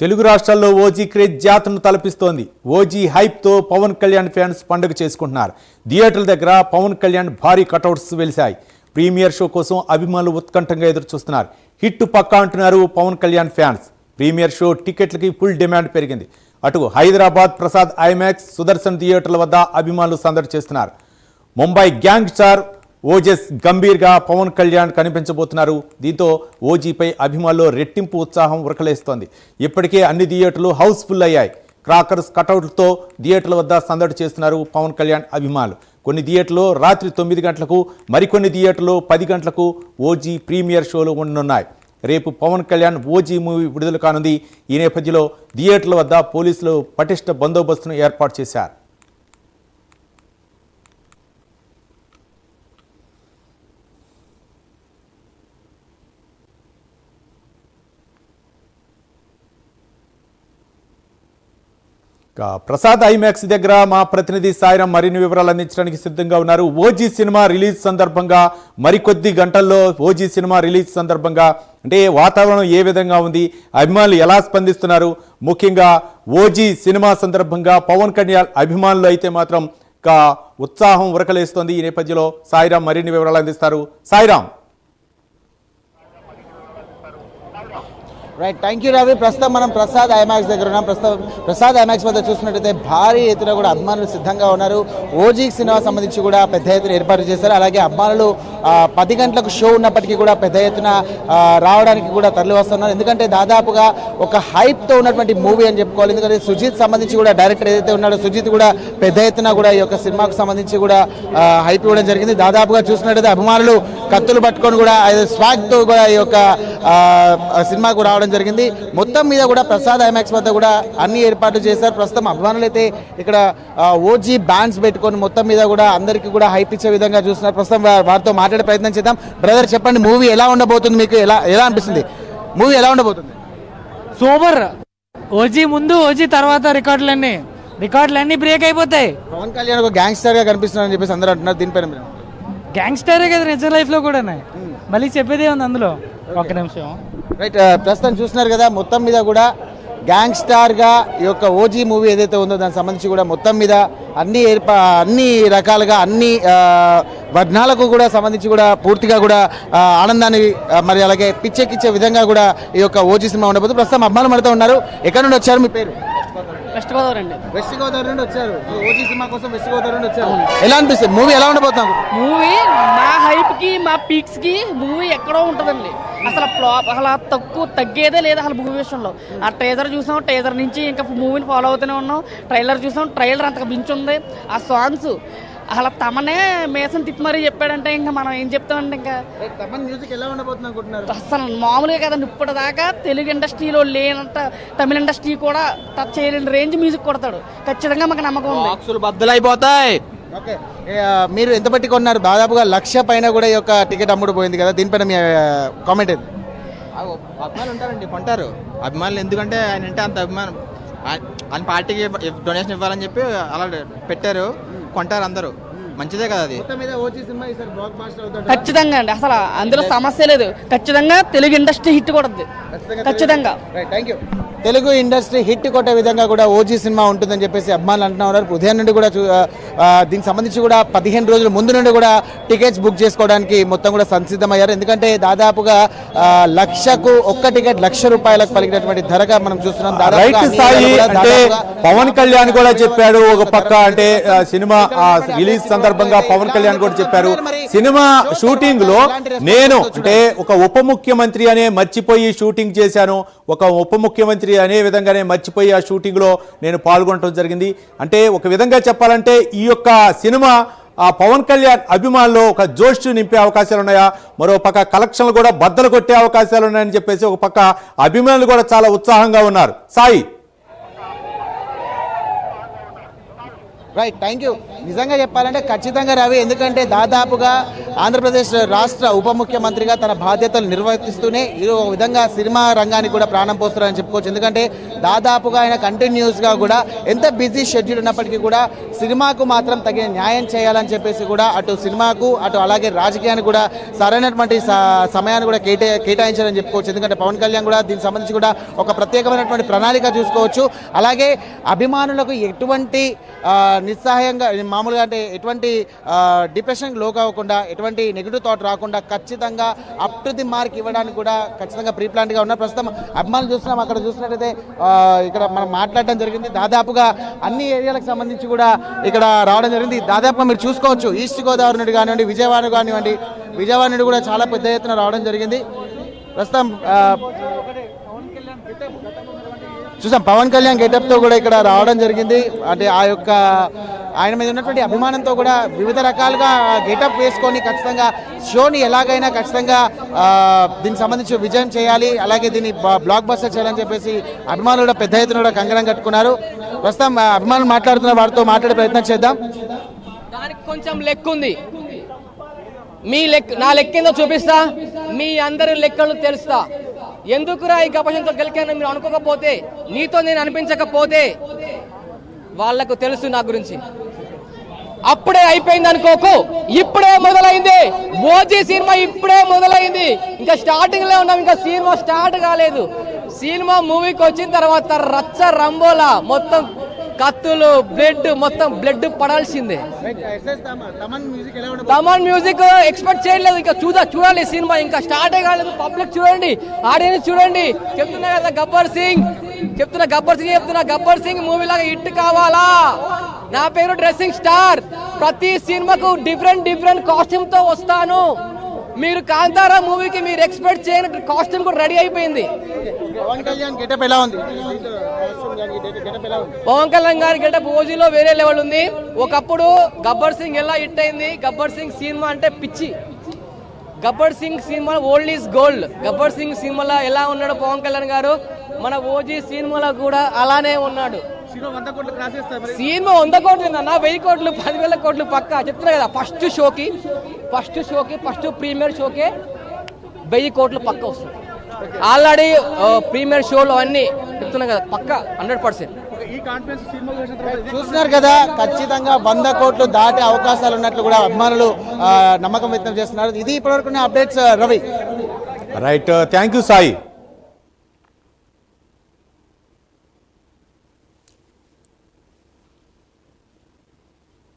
తెలుగు రాష్ట్రాల్లో OG craze జాతరను తలపిస్తోంది. ఓజీ హైప్తో పవన్ కళ్యాణ్ ఫ్యాన్స్ పండుగ చేసుకుంటున్నారు. థియేటర్ల దగ్గర పవన్ కళ్యాణ్ భారీ కటౌట్స్ వెలిశాయి. ప్రీమియర్ షో కోసం అభిమానులు ఉత్కంఠంగా ఎదురు చూస్తున్నారు హిట్ పక్కా అంటున్నారు Pawan Kalyan fans. Premiere show టికెట్లకి full demand పెరిగింది. అటు హైదరాబాద్ ప్రసాద్ ఐమాక్స్ సుదర్శన్ థియేటర్ల వద్ద అభిమానులు సందడి చేస్తున్నారు. ముంబై గ్యాంగ్ స్టార్ ఓజెస్ గంభీర్గా పవన్ కళ్యాణ్ కనిపించబోతున్నారు. దీంతో ఓజీపై అభిమానుల్లో రెట్టింపు ఉత్సాహం ఉరకలేస్తోంది. ఇప్పటికే అన్ని థియేటర్లు హౌస్ఫుల్ అయ్యాయి. క్రాకర్స్ కటౌట్లతో థియేటర్ల వద్ద సందడి చేస్తున్నారు పవన్ కళ్యాణ్ అభిమానులు. కొన్ని థియేటర్లు రాత్రి తొమ్మిది గంటలకు మరికొన్ని థియేటర్లు పది గంటలకు ఓజీ ప్రీమియర్ షోలు ఉండనున్నాయి. రేపు పవన్ కళ్యాణ్ ఓజీ మూవీ విడుదల కానుంది. ఈ నేపథ్యంలో థియేటర్ల వద్ద పోలీసులు పటిష్ట బందోబస్తును ఏర్పాటు చేశారు. ప్రసాద్ ఐమాక్స్ దగ్గర మా ప్రతినిధి సాయిరాం మరిన్ని వివరాలు అందించడానికి సిద్ధంగా ఉన్నారు. ఓజీ సినిమా రిలీజ్ సందర్భంగా మరికొద్ది గంటల్లో ఓజీ సినిమా రిలీజ్ సందర్భంగా అంటే వాతావరణం ఏ విధంగా ఉంది అభిమానులు ఎలా స్పందిస్తున్నారు? ముఖ్యంగా ఓజీ సినిమా సందర్భంగా పవన్ కళ్యాణ్ అభిమానులు అయితే మాత్రం ఉత్సాహం ఉరకలేస్తోంది. ఈ నేపథ్యంలో సాయిరాం మరిన్ని వివరాలు అందిస్తారు. Sairam. Right thank you Ravi ప్రస్తుతం మనం ప్రసాద్ ఐమాక్స్ దగ్గర ఉన్నాం. ప్రస్తుతం ప్రసాద్ ఐమాక్స్ వద్ద చూసినట్టయితే భారీ ఎత్తున కూడా అభిమానులు సిద్ధంగా ఉన్నారు. ఓజీ సినిమా సంబంధించి కూడా పెద్ద ఎత్తున ఏర్పాటు చేశారు. అలాగే అభిమానులు పది గంటలకు షో ఉన్నప్పటికీ కూడా పెద్ద ఎత్తున రావడానికి కూడా తరలి వస్తున్నారు. ఎందుకంటే దాదాపుగా ఒక హైప్తో ఉన్నటువంటి మూవీ అని చెప్పుకోవాలి. ఎందుకంటే సుజిత్ సంబంధించి కూడా డైరెక్టర్ ఏదైతే ఉన్నాడో సుజిత్ కూడా పెద్ద ఎత్తున కూడా ఈ యొక్క సినిమాకు సంబంధించి కూడా హైప్ ఇవ్వడం జరిగింది. దాదాపుగా చూసినట్టయితే అభిమానులు కత్తులు పట్టుకొని కూడా స్వాగ్తో కూడా ఈ యొక్క సినిమాకు రావడం జరిగింది. మొత్తం మీద కూడా ప్రసాద్ ఐమాక్స్ వద్ద కూడా అన్ని ఏర్పాట్లు చేశారు. ప్రస్తుతం అభిమానులు అయితే ఇక్కడ ఓజీ బ్యాండ్స్ పెట్టుకొని మొత్తం మీద కూడా అందరికీ కూడా హైప్ ఇచ్చే విధంగా చూస్తున్నారు. ప్రస్తుతం వారితో మాట్లాడుతున్నారు మాట్లాడే ప్రయత్నం చేద్దాం. బ్రదర్ చెప్పండి మూవీ ఎలా ఉండబోతుంది మీకు? ఎలా ఎలా అనిపిస్తుంది? మూవీ ఎలా ఉండబోతుంది? సూపర్. ఓజీ ముందు ఓజీ తర్వాత రికార్డులన్నీ. రికార్డులన్నీ బ్రేక్ అయిపోతాయి. పవన్ కళ్యాణ్ ఒక గ్యాంగ్స్టర్గా కనిపిస్తున్నారని చెప్పేసి అందరూ అంటున్నారు దీనిపైన మీరు. గ్యాంగ్స్టరే కదా నిజ లైఫ్లో కూడా మళ్ళీ చెప్పేదే ఉంది అందులో. ఒక్క నిమిషం. రైట్ ప్రస్తుతం చూస్తున్నారు కదా మొత్తం మీద కూడా గ్యాంగ్ స్టార్గా ఈ యొక్క ఓజీ మూవీ ఏదైతే ఉందో దానికి సంబంధించి కూడా మొత్తం మీద అన్ని ఏర్పా అన్ని రకాలుగా అన్ని ఆ, వర్ణాలకు కూడా సంబంధించి కూడా పూర్తిగా కూడా ఆనందాన్ని మరి అలాగే పిచ్చెక్కిచ్చే విధంగా కూడా ఈ యొక్క ఓజీ సినిమా ఉండబోతుంది ప్రస్తుతం అమ్మాయిలు మడుతూ ఉన్నారు. ఎక్కడ నుండి వచ్చారు మీ పేరు? వెస్ట్ గోదావరి అండి. వెస్ట్ గోదావరి నుండి వచ్చారు. ఓజీ సినిమా కోసం వెస్ట్ గోదావరి నుండి వచ్చారు. ఎలా అనిపిస్తుంది? మూవీ ఎలా ఉండబోతున్నాం మూవీ మా హైప్కి మా పీక్స్కి మూవీ ఎక్కడో ఉంటుందండి. అసలు ఫ్లాప్ అసలు తక్కువ తగ్గేదే లేదు అసలు మూవీ విషయంలో. ఆ ట్రేజర్ చూసాం ట్రేజర్ నుంచి ఇంకా మూవీని ఫాలో అవుతూనే ఉన్నాం. ట్రైలర్ చూసాం ట్రైలర్ అంతగా మించి ఉంది. ఆ సాంగ్స్ అసలు తమనే మేసం తిప్పి మరీ చెప్పాడంటే ఇంకా మనం ఏం చెప్తామంటే ఇంకా? తమన్ మ్యూజిక్ ఎలా ఉండబోతుంది అనుకుంటున్నారు? అసలు మామూలుగా కదండి ఇప్పటిదాకా తెలుగు ఇండస్ట్రీలో లేనంత తమిళ ఇండస్ట్రీ కూడా టచ్ చేయలేని రేంజ్ మ్యూజిక్ కొడతాడు. ఖచ్చితంగా మాకు నమ్మకం ఉంది. బాక్సులు బద్దలైపోతాయి. ఓకే. మీరు ఎంత పెట్టి కొన్నారు? దాదాపుగా లక్ష పైన కూడా ఈ యొక్క టికెట్ అమ్ముడు పోయింది కదా దీనిపైన మీ కామెంట్ ఏంది? అభిమానులు ఉంటారండి కొంటారు. అభిమానులు ఎందుకంటే ఆయన అంటే అంత అభిమానం. ఆయన పార్టీకి డొనేషన్ ఇవ్వాలని చెప్పి అలా పెట్టారు. కొంటారు అందరూ. మంచిదే కదా అది. మొత్తం మీద ఓజీ సినిమా ఈసారి బ్లాక్ బాస్టర్ అవుతాడు ఖచ్చితంగా అండి. అసలు అందులో సమస్య లేదు. ఖచ్చితంగా తెలుగు ఇండస్ట్రీ హిట్ కొడద్ది. ఖచ్చితంగా right thank you Telugu industry hit కొట్టే విధంగా కూడా ఓజీ సినిమా ఉంటుందని చెప్పేసి అభిమానులు అంటున్నా ఉన్నారు. ఉదయం నుండి కూడా దీనికి సంబంధించి కూడా పదిహేను రోజుల ముందు నుండి కూడా టికెట్స్ బుక్ చేసుకోవడానికి మొత్తం కూడా సంసిద్ధమయ్యారు. ఎందుకంటే దాదాపుగా లక్షకు ఒక్క టికెట్ లక్ష రూపాయలకు పలికినటువంటి ధరగా మనం చూస్తున్నాం. అంటే పవన్ కళ్యాణ్ కూడా చెప్పాడు ఒక పక్క అంటే సినిమా ఆ, రిలీజ్ సందర్భంగా పవన్ కళ్యాణ్ కూడా చెప్పారు. సినిమా షూటింగ్లో నేను అంటే ఒక ఉప ముఖ్యమంత్రి అనే మర్చిపోయి షూటింగ్ చేశాను. ఒక ఉప ముఖ్యమంత్రి అనే విధంగానే మర్చిపోయి ఆ షూటింగ్లో నేను పాల్గొనడం జరిగింది. అంటే ఒక విధంగా చెప్పాలంటే ఈ యొక్క సినిమా ఆ పవన్ కళ్యాణ్ అభిమానులు ఒక జోష్ నింపే అవకాశాలు ఉన్నాయా? మరో పక్క కలెక్షన్లు కూడా బద్దలు కొట్టే అవకాశాలు ఉన్నాయని చెప్పేసి ఒక పక్క అభిమానులు కూడా చాలా ఉత్సాహంగా ఉన్నారు. సాయి. రైట్ థ్యాంక్ యూ నిజంగా చెప్పాలంటే ఖచ్చితంగా రవి ఎందుకంటే దాదాపుగా ఆంధ్రప్రదేశ్ రాష్ట్ర ఉప ముఖ్యమంత్రిగా తన బాధ్యతలు నిర్వర్తిస్తూనే ఈ ఒక విధంగా సినిమా రంగానికి కూడా ప్రాణం పోస్తున్నారని చెప్పుకోవచ్చు. ఎందుకంటే దాదాపుగా ఆయన కంటిన్యూస్గా కూడా ఎంత బిజీ షెడ్యూల్ ఉన్నప్పటికీ కూడా సినిమాకు మాత్రం తగిన న్యాయం చేయాలని చెప్పేసి కూడా అటు సినిమాకు అటు అలాగే రాజకీయానికి కూడా సరైనటువంటి స- సమయాన్ని కూడా కేటా కేటాయించారని చెప్పుకోవచ్చు. ఎందుకంటే పవన్ కళ్యాణ్ కూడా దీనికి సంబంధించి కూడా ఒక ప్రత్యేకమైనటువంటి ప్రణాళిక చూసుకోవచ్చు. అలాగే అభిమానులకు ఎటువంటి నిస్సహాయంగా మామూలుగా అంటే ఎటువంటి డిప్రెషన్కి లోకవ్వకుండా ఎటువంటి నెగిటివ్ థాట్ రాకుండా ఖచ్చితంగా అప్ టు ది మార్క్ ఇవ్వడానికి కూడా ఖచ్చితంగా ప్రీ ప్లాన్గా ఉన్నారు. ప్రస్తుతం అభిమానులు చూస్తున్నాం. అక్కడ చూసినట్టయితే ఇక్కడ మనం మాట్లాడడం జరిగింది. దాదాపుగా అన్ని ఏరియాలకు సంబంధించి కూడా ఇక్కడ రావడం జరిగింది. దాదాపుగా మీరు చూసుకోవచ్చు. ఈస్ట్ గోదావరి నుండి కానివ్వండి విజయవాడ కానివ్వండి విజయవాడ నుండి కూడా చాలా పెద్ద ఎత్తున రావడం జరిగింది. ప్రస్తుతం చూసాం. పవన్ కళ్యాణ్ గెటప్తో కూడా ఇక్కడ రావడం జరిగింది. అంటే ఆ యొక్క ఆయన మీద ఉన్నటువంటి అభిమానంతో కూడా వివిధ రకాలుగా గెటప్ వేసుకొని ఖచ్చితంగా షోని ఎలాగైనా ఖచ్చితంగా దీనికి సంబంధించి విజయం చేయాలి. అలాగే దీన్ని బ్లాక్ బస్టర్ చేయాలని చెప్పేసి అభిమానులు కూడా పెద్ద ఎత్తున కూడా కంగనం కట్టుకున్నారు. ప్రస్తుతం ఆ, అభిమానులు మాట్లాడుతున్న వారితో మాట్లాడే ప్రయత్నం చేద్దాం. దానికి కొంచెం లెక్క ఉంది. మీ లెక్క నా లెక్కేందో చూపిస్తా. మీ అందరి లెక్కలు తెలుస్తా. ఎందుకురా ఈ గపశంతో గెలికాను మీరు అనుకోకపోతే నీతో నేను అనిపించకపోతే వాళ్ళకు తెలుసు నా గురించి. అప్పుడే అయిపోయింది అనుకోకు ఇప్పుడే మొదలైంది. మోజీ సినిమా ఇప్పుడే మొదలైంది. ఇంకా స్టార్టింగ్లో ఉన్నాం ఇంకా సినిమా స్టార్ట్ కాలేదు. సినిమా మూవీకి వచ్చిన తర్వాత రచ్చ రంబోలా మొత్తం కత్తులు బ్లడ్ మొత్తం బ్లడ్ పడాల్సిందే. తమన్ మ్యూజిక్ ఎక్స్పెక్ట్ చేయలేదు. ఇంకా చూదా చూడాలి సినిమా. ఇంకా స్టార్ట్ కాలేదు. పబ్లిక్ చూడండి ఆడియన్స్ చూడండి. చెప్తున్నా కదా గబ్బర్ సింగ్. చెప్తున్నా గబ్బర్ సింగ్ చెప్తున్నా గబ్బర్ సింగ్ మూవీ లాగా హిట్ కావాలా? నా పేరు డ్రెస్సింగ్ స్టార్ ప్రతి సినిమాకు డిఫరెంట్ డిఫరెంట్ కాస్ట్యూమ్తో వస్తాను. మీరు కాంతారా మూవీకి మీరు ఎక్స్పెక్ట్ చేయని కాస్ట్యూమ్ కూడా రెడీ అయిపోయింది. పవన్ కళ్యాణ్ గెటప్ ఎలా ఉంది? గెటప్ ఎలా ఉంది పవన్ కళ్యాణ్ గారి గెటప్ ఓజీలో వేరే లెవెల్ ఉంది. ఒకప్పుడు గబ్బర్ సింగ్ ఎలా హిట్ అయింది? గబ్బర్ సింగ్ సినిమా అంటే పిచ్చి. Gabbar Singh cinema old is gold. Gabbar Singh సినిమాలో ఎలా ఉన్నాడు పవన్ కళ్యాణ్ గారు? మన ఓజీ సినిమాలో కూడా అలానే ఉన్నాడు. సినిమా వంద కోట్లు అన్న వెయ్యి కోట్లు పదివేల కోట్లు పక్క. చెప్తున్నా కదా ఫస్ట్ షోకి ఫస్ట్ షోకి ఫస్ట్ ప్రీమియర్ షోకి వెయ్యి కోట్లు పక్క వస్తుంది. ఆల్రెడీ ప్రీమియర్ షోలు అవన్నీ చెప్తున్నా కదా పక్క హండ్రెడ్ పర్సెంట్. చూస్తున్నారు కదా ఖచ్చితంగా వంద కోట్లు దాటే అవకాశాలు ఉన్నట్లు కూడా అభిమానులు నమ్మకం వ్యక్తం చేస్తున్నారు. ఇది ఇప్పటివరకు updates Ravi. Right thank you Sai